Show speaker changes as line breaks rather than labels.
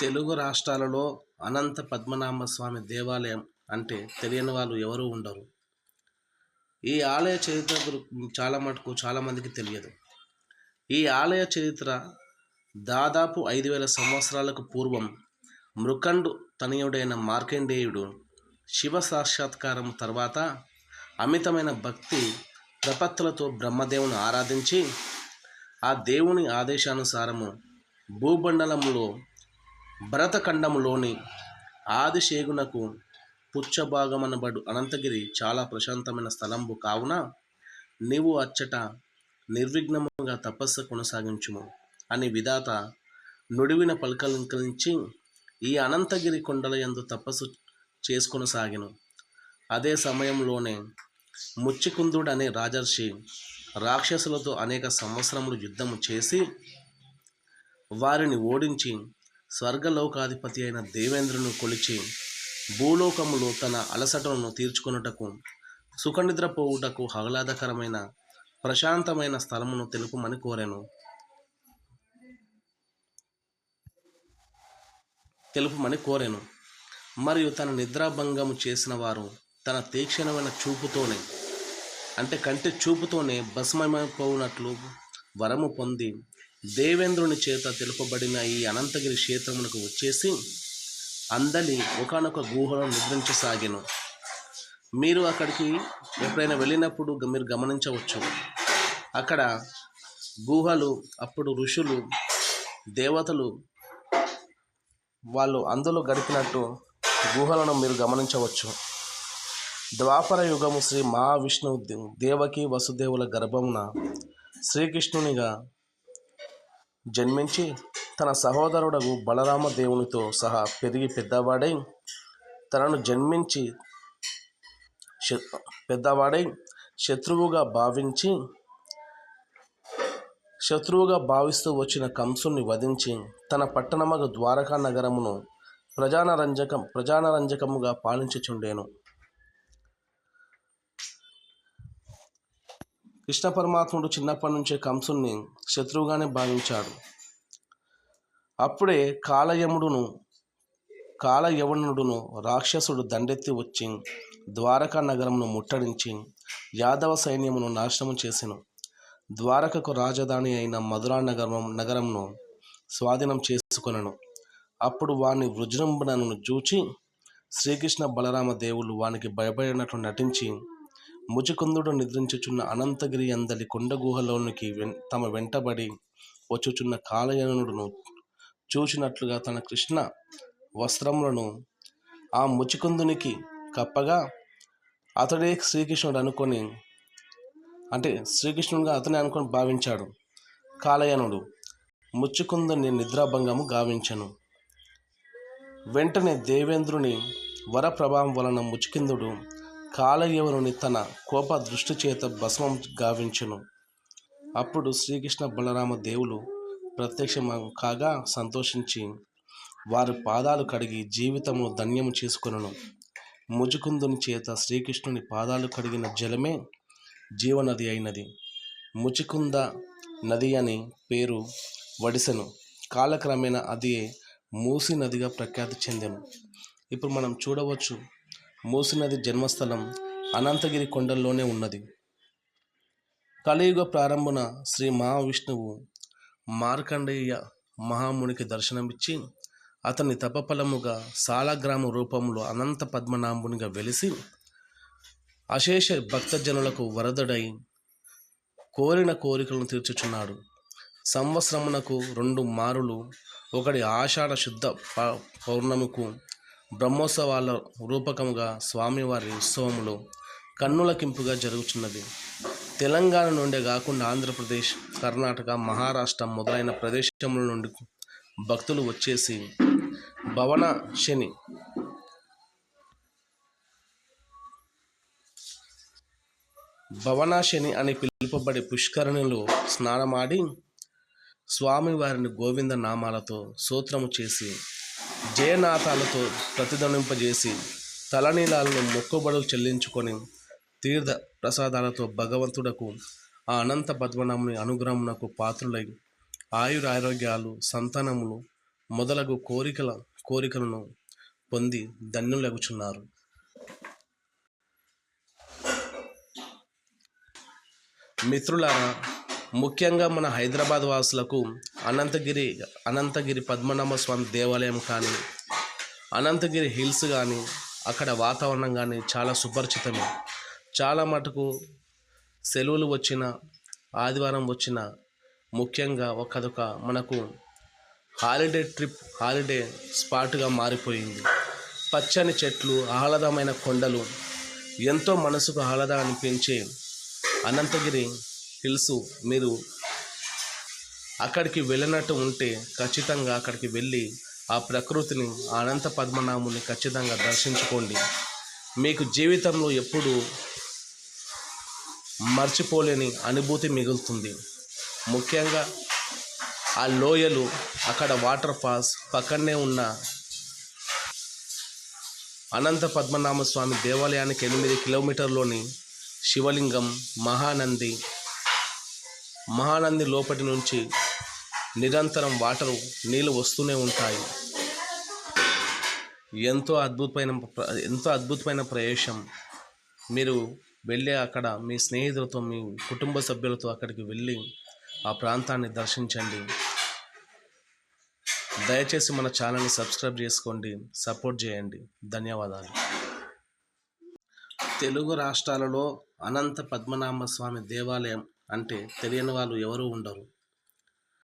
తెలుగు రాష్ట్రాలలో అనంత పద్మనాభ స్వామి దేవాలయం అంటే తెలియని వాళ్ళు ఎవరూ ఉండరు. ఈ ఆలయ చరిత్ర చాలా మటుకు చాలామందికి తెలియదు. ఈ ఆలయ చరిత్ర దాదాపు ఐదు వేల సంవత్సరాలకు పూర్వం మృకండు తనయుడైన మార్కండేయుడు శివ సాక్షాత్కారం తర్వాత అమితమైన భక్తి ప్రపత్తులతో బ్రహ్మదేవుని ఆరాధించి ఆ దేవుని ఆదేశానుసారము భూబండలంలో భరతఖండంలోని ఆదిశేగునకు పుచ్చభాగమనబడు అనంతగిరి చాలా ప్రశాంతమైన స్థలంబు కావున నీవు అచ్చట నిర్విఘ్నముగా తపస్సు కొనసాగించుము అని విధాత నుడివిన పలకలింకరించి ఈ అనంతగిరి కొండల యందు తపస్సు చేసుకొనసాగిను. అదే సమయంలోనే ముచ్చికుందుడు అనే రాజర్షి రాక్షసులతో అనేక సంవత్సరములు యుద్ధము చేసి వారిని ఓడించి స్వర్గలోకాధిపతి అయిన దేవేంద్రుని కొలిచి భూలోకములో తన అలసటను తీర్చుకొనుటకు సుఖనిద్రపోవుటకు ఆహ్లాదకరమైన ప్రశాంతమైన స్థలమును తెలుపమని కోరాను. తెలుపమని కోరాను. మరియు తన నిద్రాభంగము చేసిన వారు తన తీక్షణమైన చూపుతోనే అంటే కంటి చూపుతోనే భస్మమైపోనట్లు వరము పొంది దేవేంద్రుని చేత తెలుపబడిన ఈ అనంతగిరి క్షేత్రమునకు వచ్చేసి అందలి ఒకనొక గుహలో నిద్రించసాగాను మీరు అక్కడికి ఎప్పుడైనా వెళ్ళినప్పుడు మీరు గమనించవచ్చు. అక్కడ గుహలు అప్పుడు ఋషులు దేవతలు వాళ్ళు అందులో గడిపినట్టు గుహలను మీరు గమనించవచ్చు. ద్వాపర యుగము శ్రీ మహావిష్ణువు దేవకి వసుదేవుల గర్భమున శ్రీకృష్ణునిగా జన్మించి తన సహోదరుడగు బలరామ దేవునితో సహా పెరిగి పెద్దవాడై తనను జన్మించి పెద్దవాడై శత్రువుగా భావించి శత్రువుగా భావిస్తూ వచ్చిన కంసుని వధించి తన పట్టణమగ ద్వారకా నగరమును ప్రజానరంజకం ప్రజానరంజకముగా పాలించుచుండేను. కృష్ణ పరమాత్ముడు చిన్నప్పటి నుంచే కంసుని శత్రువుగానే భావించాడు. అప్పుడే కాలయముడును కాలయవనుడును రాక్షసుడు దండెత్తి వచ్చి ద్వారకా నగరమును ముట్టడించి యాదవ సైన్యమును నాశనము చేసెను. ద్వారకకు రాజధాని అయిన మధురా నగరం నగరంను స్వాధీనం చేసుకొనెను. అప్పుడు వాని వృజృంభణను చూచి శ్రీకృష్ణ బలరామ దేవులు వానికి భయపడినట్లు నటించి ముచికుందుడు నిద్రించుచున్న అనంతగిరి అందలి కొండ గుహలోనికి తమ వెంటబడి వచ్చుచున్న కాలయనుడును చూచినట్లుగా తన కృష్ణ వస్త్రములను ఆ ముచికుందునికి కప్పగా అతడే శ్రీకృష్ణుడు అనుకొని అంటే శ్రీకృష్ణుడుగా అతనే అనుకొని భావించాడు. కాలయనుడు ముచ్చుకుందుని నిద్రాభంగము గావించను. వెంటనే దేవేంద్రుని వరప్రభావం వలన ముచికిందుడు కాలయవనుని తన కోప దృష్టి చేత భస్మం గావించును. అప్పుడు శ్రీకృష్ణ బలరామ దేవులు ప్రత్యక్షం కాగా సంతోషించి వారి పాదాలు కడిగి జీవితము ధన్యము చేసుకొనును. ముచుకుందుని చేత శ్రీకృష్ణుని పాదాలు కడిగిన జలమే జీవనది అయినది. ముచికుంద నది అని పేరు వడిసెను. కాలక్రమేణా అది మూసి నదిగా ప్రఖ్యాతి చెందెను. ఇప్పుడు మనం చూడవచ్చు మూసి నది జన్మస్థలం అనంతగిరి కొండల్లోనే ఉన్నది. కలియుగ ప్రారంభన శ్రీ మహావిష్ణువు మార్కండేయ మహామునికి దర్శనమిచ్చి అతని తపఫలముగా సాలగ్రామ రూపంలో అనంత పద్మనాభునిగా వెలిసి అశేష భక్తజనులకు వరదడై కోరిన కోరికలను తీర్చుచున్నాడు. సంవత్సరమునకు రెండు మారులు ఒకటి ఆషాఢ శుద్ధ ప- పౌర్ణమికు బ్రహ్మోత్సవాల రూపకంగా స్వామివారి ఉత్సవములు కన్నులకింపుగా జరుగుతున్నది తెలంగాణ నుండే కాకుండా ఆంధ్రప్రదేశ్ కర్ణాటక మహారాష్ట్ర మొదలైన ప్రదేశముల నుండి భక్తులు వచ్చేసి భవన శని భవనాశని అని పిలుపబడే పుష్కరణిలో స్నానమాడి స్వామివారిని గోవింద నామాలతో సూత్రము చేసి జయనాథాలతో ప్రతిధ్వనింపజేసి తలనీలాలను మొక్కుబడులు చెల్లించుకొని తీర్థ ప్రసాదాలతో భగవంతుడకు ఆ అనంత పద్మనాముని అనుగ్రహమునకు పాత్రులై ఆయురారోగ్యాలు సంతానములు మొదలగు కోరికల కోరికలను పొంది ధన్యులగుచున్నారు. మిత్రులారా ముఖ్యంగా మన హైదరాబాద్ వాసులకు అనంతగిరి అనంతగిరి పద్మనాభ స్వామి దేవాలయం కానీ అనంతగిరి హిల్స్ కానీ అక్కడ వాతావరణం కానీ చాలా సుపరిచితమే. చాలా మటుకు సెలవులు వచ్చిన ఆదివారం వచ్చిన ముఖ్యంగా ఒకదొక మనకు హాలిడే ట్రిప్ హాలిడే స్పాట్గా మారిపోయింది. పచ్చని చెట్లు ఆహ్లాదమైన కొండలు ఎంతో మనసుకు ఆహ్లాదం అనిపించే అనంతగిరి హిల్స్ మీరు అక్కడికి వెళ్ళినట్టు ఉంటే ఖచ్చితంగా అక్కడికి వెళ్ళి ఆ ప్రకృతిని ఆ అనంత పద్మనాభుని ఖచ్చితంగా దర్శించుకోండి. మీకు జీవితంలో ఎప్పుడు మర్చిపోలేని అనుభూతి మిగులుతుంది. ముఖ్యంగా ఆ లోయలు అక్కడ వాటర్ ఫాల్స్ పక్కనే ఉన్న అనంత పద్మనాభ స్వామి దేవాలయానికి ఎనిమిది కిలోమీటర్లోని శివలింగం మహానంది మహానంది లోపటి నుంచి నిరంతరం వాటరు నీళ్ళు వస్తూనే ఉంటాయి. ఎంతో అద్భుతమైన ఎంతో అద్భుతమైన ప్రదేశం. మీరు వెళ్ళి అక్కడ మీ స్నేహితులతో మీ కుటుంబ సభ్యులతో అక్కడికి వెళ్ళి ఆ ప్రాంతాన్ని దర్శించండి. దయచేసి మన ఛానల్ని సబ్స్క్రైబ్ చేసుకోండి సపోర్ట్ చేయండి. ధన్యవాదాలు. తెలుగు రాష్ట్రాలలో అనంత పద్మనాభ స్వామి దేవాలయం అంటే తెలియని వాళ్ళు ఎవరు ఉండరు.